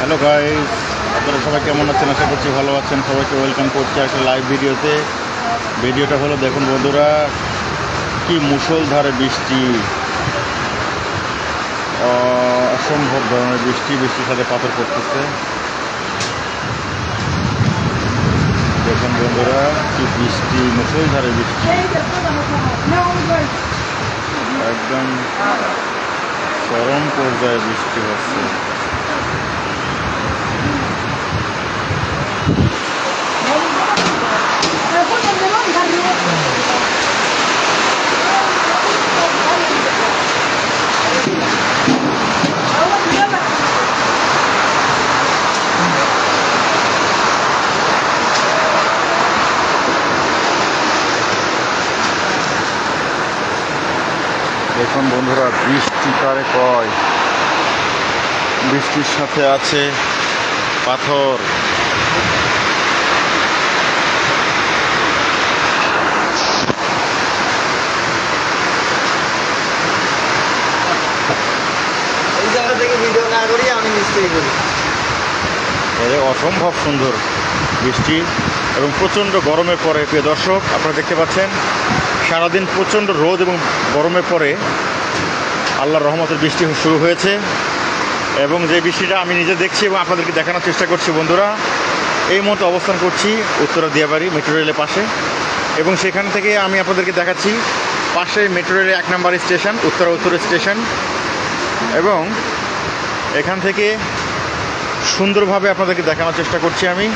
Hello guys আপনারা সবাই কেমন আছেন? আশা করছি ভালো আছেন। সবাইকে ওয়েলকাম করছি একটা লাইভ ভিডিওতে ভিডিওটা হলো, দেখুন বন্ধুরা, কি মুষলধারে বৃষ্টি। অসম্ভব ধরনের বৃষ্টি, বৃষ্টির সাথে পাথর পড়তেছে। দেখুন বন্ধুরা, কি বৃষ্টি, মুষলধারে বৃষ্টি। একদম চরম পর্যায়ে বৃষ্টি হচ্ছে। দেখুন বন্ধুরা বৃষ্টি কারে কয়? বৃষ্টির সাথে আছে পাথর। অসম্ভব সুন্দর বৃষ্টি এবং প্রচণ্ড গরমের পরে প্রিয় দর্শক আপনারা দেখতে পাচ্ছেন সারাদিন প্রচণ্ড রোদ এবং গরমের পরে আল্লাহর রহমতের বৃষ্টি শুরু হয়েছে এবং যে বৃষ্টিটা আমি নিজে দেখছি এবং আপনাদেরকে দেখানোর চেষ্টা করছি বন্ধুরা, এই মুহূর্তে অবস্থান করছি উত্তরা দিয়াবাড়ি মেট্রো রেলের পাশে এবং সেখান থেকে আমি আপনাদেরকে দেখাচ্ছি পাশে মেট্রো রেলের এক নম্বর স্টেশন, উত্তরা উত্তর স্টেশন এবং এখান থেকে সুন্দরভাবে আপনাদেরকে দেখানোর চেষ্টা করছি আমি।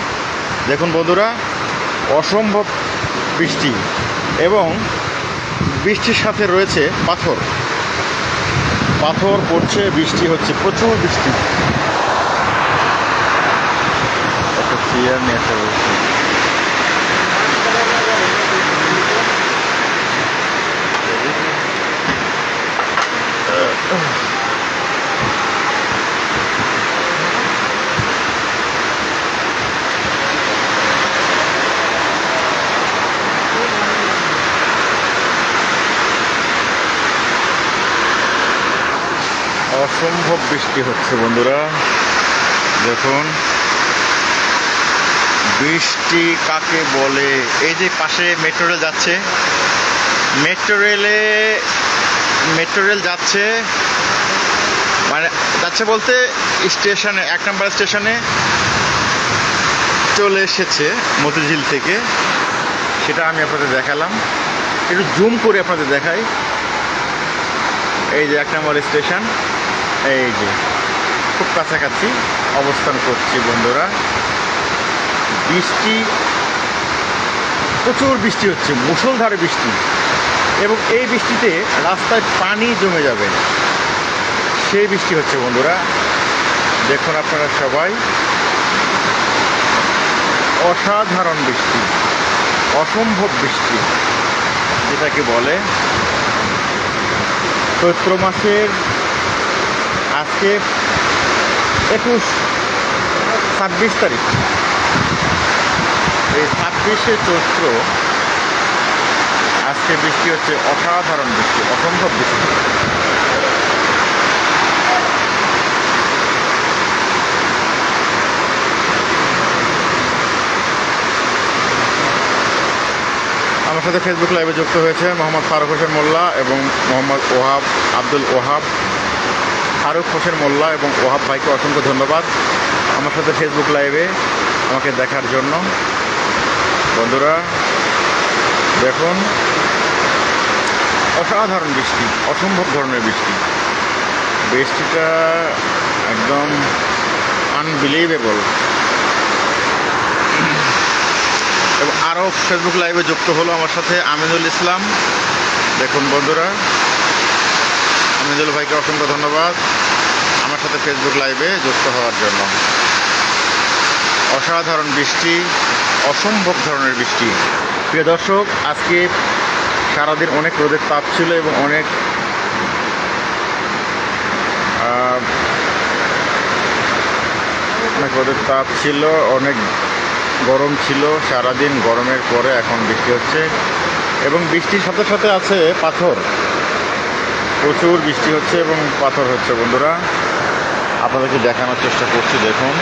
দেখুন বন্ধুরা, অসম্ভব বৃষ্টি। এবং বৃষ্টির সাথে রয়েছে পাথর। পাথর পড়ছে, বৃষ্টি হচ্ছে, প্রচুর বৃষ্টি। একটা চেয়ার নিয়ে একটা বসছি। অসম্ভব বৃষ্টি হচ্ছে বন্ধুরা। দেখুন। বৃষ্টি কাকে বলে? এই যে পাশে মেট্রো রেল যাচ্ছে। মেট্রো রেলে মেট্রো রেল যাচ্ছে। মানে যাচ্ছে বলতে স্টেশনে এক নম্বর স্টেশনে চলে এসেছে মতিঝিল থেকে। সেটা আমি আপনাদের দেখালাম। একটু জুম করে আপনাদের দেখাই। এই যে এক নম্বর স্টেশন এই যে, খুব কাছাকাছি অবস্থান করছি বন্ধুরা। বৃষ্টি, প্রচুর বৃষ্টি হচ্ছে, মুষলধারে বৃষ্টি। এবং এই বৃষ্টিতে রাস্তায় পানি জমে যাবে। সেই বৃষ্টি হচ্ছে বন্ধুরা। দেখুন আপনারা সবাই। অসাধারণ বৃষ্টি, অসম্ভব বৃষ্টি, যেটাকে বলে চৈত্র মাসের আজকে একুশ ছাব্বিশ তারিখ। এই ছাব্বিশে চৈত্র, আজকে বৃষ্টি হচ্ছে অসাধারণ বৃষ্টি, অসম্ভব বৃষ্টি। আমার সাথে ফেসবুক লাইভে যুক্ত হয়েছে মোহাম্মদ ফারুক হোসেন মোল্লা এবং মোহাম্মদ ওহাব, আব্দুল ওহাব। ফারুক হোসেন মোল্লা এবং ওহাব ভাইকে অসংখ্য ধন্যবাদ আমার সাথে ফেসবুক লাইভে আমাকে দেখার জন্য। বন্ধুরা, দেখুন, অসাধারণ বৃষ্টি, অসম্ভব ধরনের বৃষ্টি। বৃষ্টিটা একদম আনবিলিভেবল এবং আরও ফেসবুক লাইভে যুক্ত হলো আমার সাথে আমিনুল ইসলাম। দেখুন, বন্ধুরা আমিনুল ভাইকে অসংখ্য ধন্যবাদ। আমার সাথে ফেসবুক লাইভে যুক্ত হওয়ার জন্য। অসাধারণ বৃষ্টি, অসম্ভব ধরনের বৃষ্টি। প্রিয় দর্শক, আজকে সারাদিন অনেক রোদের তাপ ছিল এবং অনেক অনেক রোদের তাপ ছিল, অনেক গরম ছিল। সারাদিন গরমের পরে এখন বৃষ্টি হচ্ছে। এবং বৃষ্টির সাথে সাথে আছে পাথর। প্রচুর বৃষ্টি হচ্ছে এবং পাথর হচ্ছে বন্ধুরা। আপনাদেরকে দেখানোর চেষ্টা করছি দেখুন।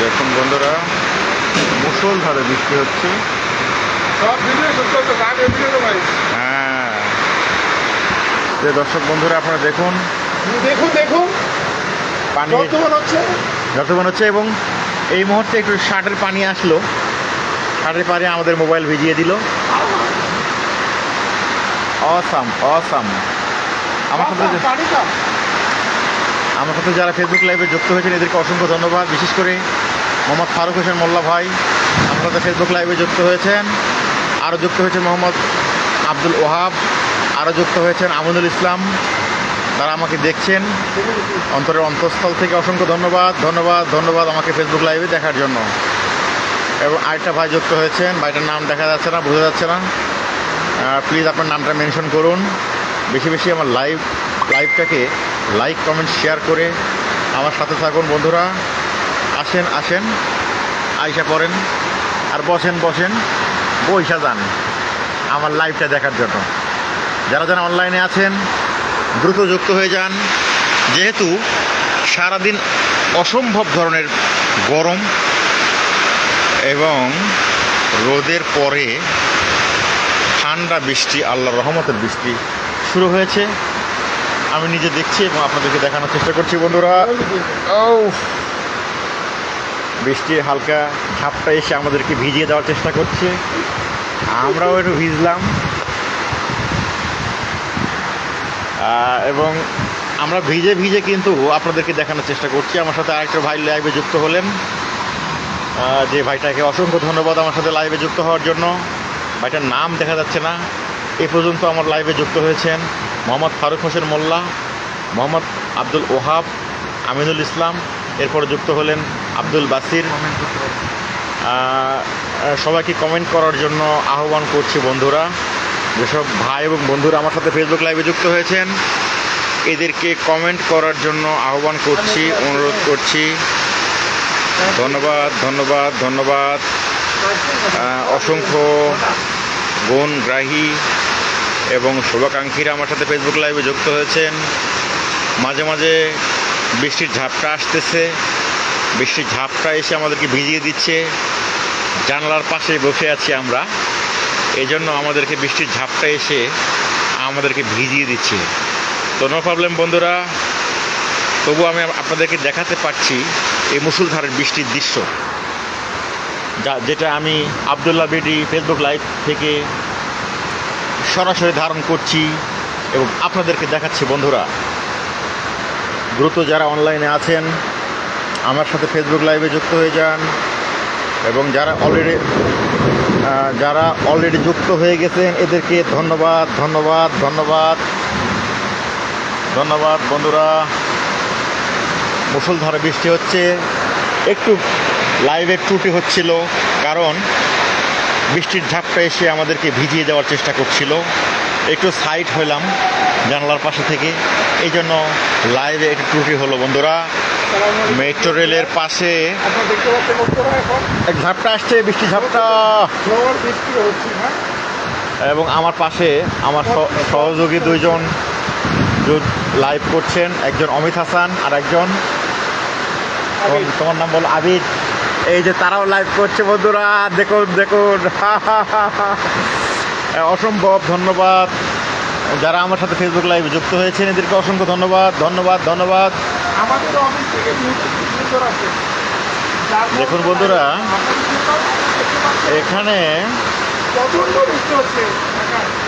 দেখুন বন্ধুরা মুসলধারে বৃষ্টি হচ্ছে। হ্যাঁ। যে দর্শক বন্ধুরা আপনারা দেখুন। দেখুন দেখুন। পানি হচ্ছে। যতক্ষণ হচ্ছে এবং এই মুহূর্তে একটু শার্টের পানি আসলো। শার্টের পানি আমাদের মোবাইল ভিজিয়ে দিল। অসাম অসাম আমার সাথে যারা ফেসবুক লাইভে যুক্ত হয়েছেন, এদেরকে অসংখ্য ধন্যবাদ। বিশেষ করে মোহাম্মদ ফারুক হোসেন মোল্লা ভাই আমার সাথে ফেসবুক লাইভে যুক্ত হয়েছেন আরও যুক্ত হয়েছেন মোহাম্মদ আব্দুল ওহাব আরও যুক্ত হয়েছেন আমিনুল ইসলাম। তারা আমাকে দেখছেন। অন্তরের অন্তঃস্থল থেকে অসংখ্য ধন্যবাদ। ধন্যবাদ ধন্যবাদ আমাকে ফেসবুক লাইভে দেখার জন্য। এবং আরেকটা ভাই যুক্ত হয়েছেন। ভাইটার নাম দেখা যাচ্ছে না, বোঝা যাচ্ছে না। প্লিজ আপনার নামটা মেনশন করুন। বেশি বেশি আমার লাইভ লাইভটাকে লাইক কমেন্ট শেয়ার করে আমার সাথে থাকুন বন্ধুরা। আসেন আসেন, আইসা পড়েন, আর বসেন বসেন, বইসা যান আমার লাইভটা দেখার জন্য। যারা যারা অনলাইনে আছেন, দ্রুত যুক্ত হয়ে যান। যেহেতু সারাদিন অসম্ভব ধরনের গরম এবং রোদের পরে ঠান্ডা বৃষ্টি, আল্লাহর রহমতের বৃষ্টি শুরু হয়েছে। আমি নিজে দেখছি এবং আপনাদেরকে দেখানোর চেষ্টা করছি বন্ধুরা। ও বৃষ্টির হালকা ঝাপটা এসে আমাদেরকে ভিজিয়ে দেওয়ার চেষ্টা করছে। আমরাও একটু ভিজলাম। এবং আমরা ভিজে ভিজে কিন্তু আপনাদেরকে দেখানোর চেষ্টা করছি। আমার সাথে আরেকটা ভাই লাইভে যুক্ত হলেন। যে ভাইটাকে অসংখ্য ধন্যবাদ আমার সাথে লাইভে যুক্ত হওয়ার জন্য। ভাইটার নাম দেখা যাচ্ছে না। এ পর্যন্ত আমার লাইভে যুক্ত হয়েছেন মোহাম্মদ ফারুক হোসেন মোল্লা মোহাম্মদ আব্দুল ওহাব আমিনুল ইসলাম এরপরে যুক্ত হলেন আব্দুল বাসির। সবাইকে কমেন্ট করার জন্য আহ্বান করছি বন্ধুরা। যেসব ভাই এবং বন্ধুরা আমার সাথে ফেসবুক লাইভে যুক্ত হয়েছেন এদেরকে কমেন্ট করার জন্য আহ্বান করছি অনুরোধ করছি। ধন্যবাদ ধন্যবাদ ধন্যবাদ। অসংখ্য গুণগ্রাহী এবং শুভাকাঙ্ক্ষীরা আমার সাথে ফেসবুক লাইভে যুক্ত হয়েছেন। মাঝে মাঝে বৃষ্টির ঝাপটা আসতেছে। বৃষ্টির ঝাপটা এসে আমাদেরকে ভিজিয়ে দিচ্ছে। জানলার পাশে বসে আছি আমরা। এই জন্য আমাদেরকে বৃষ্টির ঝাপটা এসে আমাদেরকে ভিজিয়ে দিচ্ছে। তো নো প্রবলেম বন্ধুরা। তবু আমি আপনাদেরকে দেখাতে পারছি এই মুসুলধারের বৃষ্টির দৃশ্য। যা, যেটা আমি আবদুল্লাহ বেডি ফেসবুক লাইভ থেকে সরাসরি ধারণ করছি এবং আপনাদেরকে দেখাচ্ছি বন্ধুরা। দ্রুত যারা অনলাইনে আছেন, আমার সাথে ফেসবুক লাইভে যুক্ত হয়ে যান এবং যারা অলরেডি যারা অলরেডি যুক্ত হয়ে গেছেন, এদেরকে ধন্যবাদ ধন্যবাদ ধন্যবাদ। ধন্যবাদ বন্ধুরা। মুসলধারে বৃষ্টি হচ্ছে। একটু লাইভে ত্রুটি হচ্ছিল, কারণ বৃষ্টির ঝাপটা এসে আমাদেরকে ভিজিয়ে দেওয়ার চেষ্টা করছিল। একটু সাইড হইলাম জানলার পাশে থেকে। এই জন্য লাইভে একটু ত্রুটি হলো বন্ধুরা। মেট্রো রেলের পাশে এক ঝাপটা আসছে, বৃষ্টি ঝাপটা। এবং আমার পাশে আমার সহ- সহযোগী দুইজন লাইভ করছেন। একজন অমিত হাসান আর একজন, তোমার নাম বলো, আবিদ। এই যে তারাও লাইভ করছে বন্ধুরা দেখুন দেখুন। অসম্ভব ধন্যবাদ। যারা আমার সাথে ফেসবুক লাইভে যুক্ত হয়েছেন এদেরকে অসংখ্য ধন্যবাদ ধন্যবাদ ধন্যবাদ। আমাদের অফিস থেকে দেখুন বন্ধুরা, এখানে।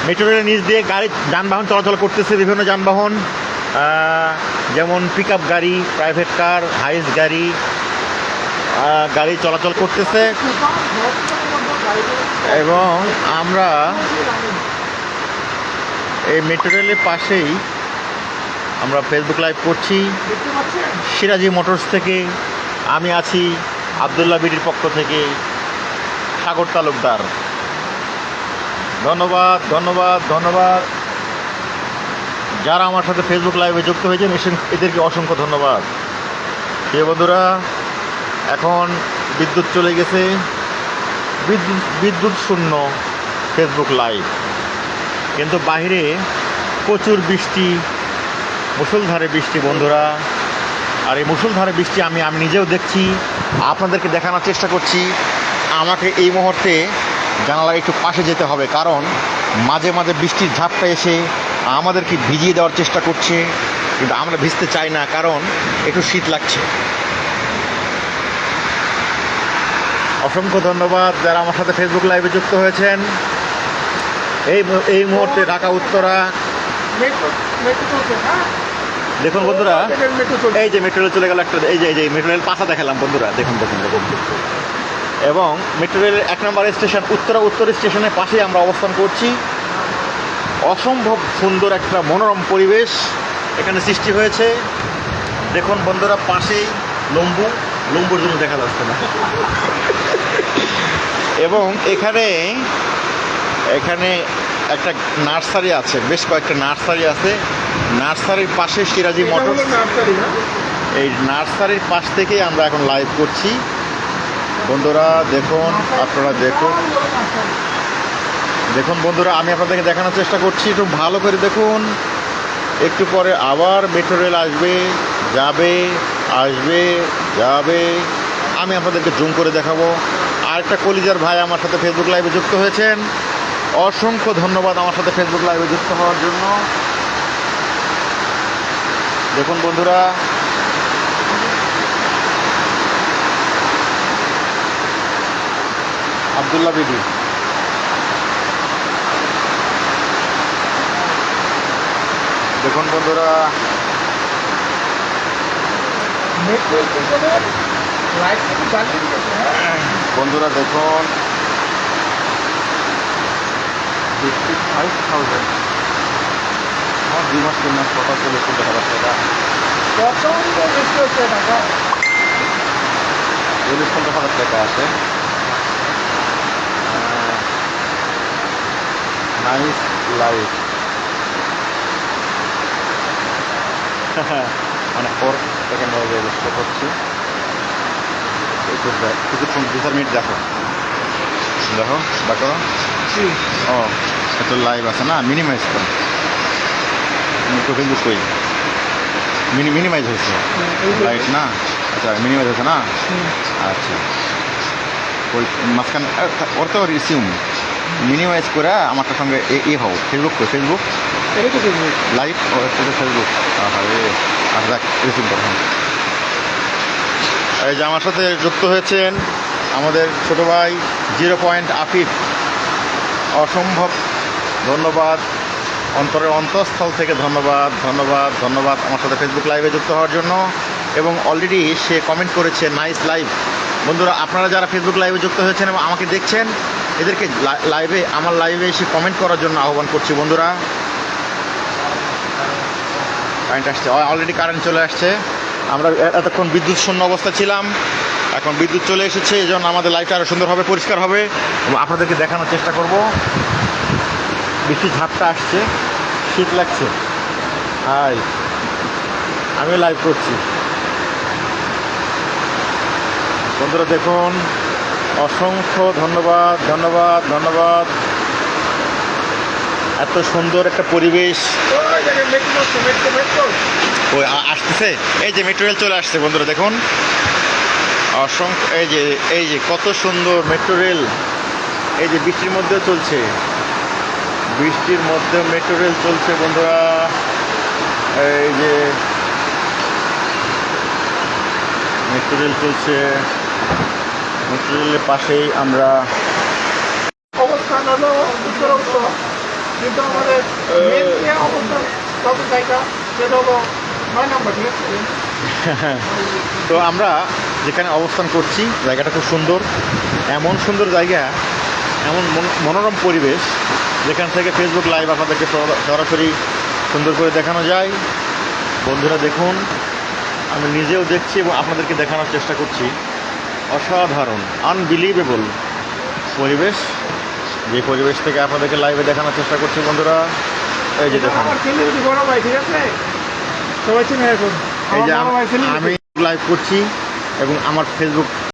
মেট্রো রেলের নিচ দিয়ে গাড়ি যানবাহন চলাচল করতেছে বিভিন্ন যানবাহন। যেমন পিক আপ গাড়ি প্রাইভেট কার হাইস গাড়ি গাড়ি চলাচল করতেছে। এবং আমরা এই মেট্রো রেলের পাশেই আমরা ফেসবুক লাইভ করছি। সিরাজি মোটরস থেকে আমি আছি আবদুল্লাহ বিডির পক্ষ থেকে সাগর তালুকদার। ধন্যবাদ ধন্যবাদ ধন্যবাদ। যারা আমার সাথে ফেসবুক লাইভে যুক্ত হয়েছেন এদেরকে অসংখ্য ধন্যবাদ। প্রিয় বন্ধুরা এখন বিদ্যুৎ চলে গেছে। বিদ্যুৎ বিদ্যুৎ শূন্য ফেসবুক লাইভ কিন্তু বাইরে প্রচুর বৃষ্টি মুসলধারে বৃষ্টি, বন্ধুরা। আর এই মুসুলধারে বৃষ্টি আমি আমি নিজেও দেখছি। আপনাদেরকে দেখানোর চেষ্টা করছি। আমাকে এই মুহূর্তে জানালার একটু পাশে যেতে হবে, কারণ মাঝে মাঝে বৃষ্টির ঝাপটা এসে আমাদেরকে ভিজিয়ে দেওয়ার চেষ্টা করছে। কিন্তু আমরা ভিজতে চাই না, কারণ একটু শীত লাগছে। অসংখ্য ধন্যবাদ যারা আমার সাথে ফেসবুক লাইভে যুক্ত হয়েছেন। এই এই মুহূর্তে ঢাকা, উত্তরা। দেখুন বন্ধুরা, এই যে মেট্রো চলে গেল একটা, এই যে এই যে মেট্রো রেল পাশা দেখালাম বন্ধুরা, দেখুন দেখুন দেখুন। এবং মেট্রো রেলের এক নম্বর স্টেশন উত্তরা উত্তর স্টেশনের পাশেই আমরা অবস্থান করছি। অসম্ভব সুন্দর একটা মনোরম পরিবেশ এখানে সৃষ্টি হয়েছে। দেখুন বন্ধুরা, পাশেই লম্বু, লম্বুর জন্য দেখা যাচ্ছে না। এবং এখানে এখানে একটা নার্সারি আছে বেশ কয়েকটা নার্সারি আছে। নার্সারির পাশে সিরাজি মোটর এই নার্সারির পাশ থেকেই আমরা এখন লাইভ করছি। বন্ধুরা দেখুন আপনারা দেখুন। দেখুন বন্ধুরা আমি আপনাদেরকে দেখানোর চেষ্টা করছি। একটু ভালো করে দেখুন। একটু পরে আবার মেট্রো রেল আসবে যাবে আসবে যাবে। আমি আপনাদেরকে জুম করে দেখাবো। আর একটা কলিজার ভাই আমার সাথে ফেসবুক লাইভে যুক্ত হয়েছেন। অসংখ্য ধন্যবাদ আমার সাথে ফেসবুক লাইভে যুক্ত হওয়ার জন্য। দেখুন বন্ধুরা। আবদুল্লাহ বিডি দেখুন বন্ধুরা। মেট্রো স্টেশনের লাইট বন্ধুরা দেখুন। ফিফটি ফাইভ থাউজেন্ড আমার দুই মাস তিন মাস কথা চলে চলতে হাজার টাকা চল্লিশ পঞ্চাশ হাজার টাকা আছে। নাইস লাইফ মানে ওর এখানে রেজিস্টার করছি একটু কিছুক্ষণ দু চার মিনিট দেখো। দেখো দেখো। ও একটু লাইভ আছে না? মিনিমাইজ করো। একটু ফেসবুক করি। মিনি মিনিমাইজ হয়েছে। এই লাইট না? আচ্ছা মিনিমাইজ হয়েছে না। আচ্ছা। ওই মাঝখান ওর তো রিসিউম মিনিমাইজ করে আমারটার সঙ্গে এ এ হও। ফেসবুক কই ফেসবুক তো দেখবি লাইভ ও ফেসবুক আরে আচ্ছা দেখ রিসিভ করো হ্যাঁ। এই যে আমার সাথে যুক্ত হয়েছেন আমাদের ছোট ভাই জিরো পয়েন্ট আফিফ। অসম্ভব ধন্যবাদ। অন্তরের অন্তঃস্থল থেকে ধন্যবাদ ধন্যবাদ ধন্যবাদ আমার সাথে ফেসবুক লাইভে যুক্ত হওয়ার জন্য। এবং অলরেডি সে কমেন্ট করেছে নাইস লাইভ বন্ধুরা, আপনারা যারা ফেসবুক লাইভে যুক্ত হয়েছেন এবং আমাকে দেখছেন, এদেরকে লাইভে আমার লাইভে এসে কমেন্ট করার জন্য আহ্বান করছি বন্ধুরা। কারেন্ট আসছে অলরেডি কারেন্ট চলে আসছে। আমরা এতক্ষণ বিদ্যুৎ শূন্য অবস্থা ছিলাম। এখন বিদ্যুৎ চলে এসেছে এই জন্য আমাদের লাইফটা আরও সুন্দর হবে পরিষ্কার হবে। এবং আপনাদেরকে দেখানোর চেষ্টা করব। বেশি ঝাপটা আসছে, শীত লাগছে। হাই, আমিও লাইভ করছি। বন্ধুরা দেখুন, অসংখ্য ধন্যবাদ ধন্যবাদ ধন্যবাদ। এত সুন্দর একটা পরিবেশ। ওই আসতেছে? এই যে মেট্রো রেল চলে আসছে বন্ধুরা, দেখুন। অসংখ্য, এই যে এই যে কত সুন্দর মেট্রো রেল এই যে বৃষ্টির মধ্যেও চলছে। বৃষ্টির মধ্যে মেট্রো রেল চলছে বন্ধুরা। এই যে মেট্রো রেল চলছে। মেট্রো রেলের পাশেই আমরা অবস্থান হলো কিন্তু আমাদের মেন যে কত জায়গা, সেটা হলো নয় তো আমরা যেখানে অবস্থান করছি, জায়গাটা খুব সুন্দর। এমন সুন্দর জায়গা, এমন মনোরম পরিবেশ, যেখান থেকে ফেসবুক লাইভ আপনাদেরকে সরা- সরাসরি সুন্দর করে দেখানো যায়। বন্ধুরা দেখুন, আমি নিজেও দেখছি এবং আপনাদেরকে দেখানোর চেষ্টা করছি। অসাধারণ আনবিলিভেবল পরিবেশ। যে পরিবেশ থেকে আপনাদেরকে লাইভে দেখানোর চেষ্টা করছি বন্ধুরা। এই যে দেখুন। এই যে। আমি লাইভ করছি এবং আমার ফেসবুক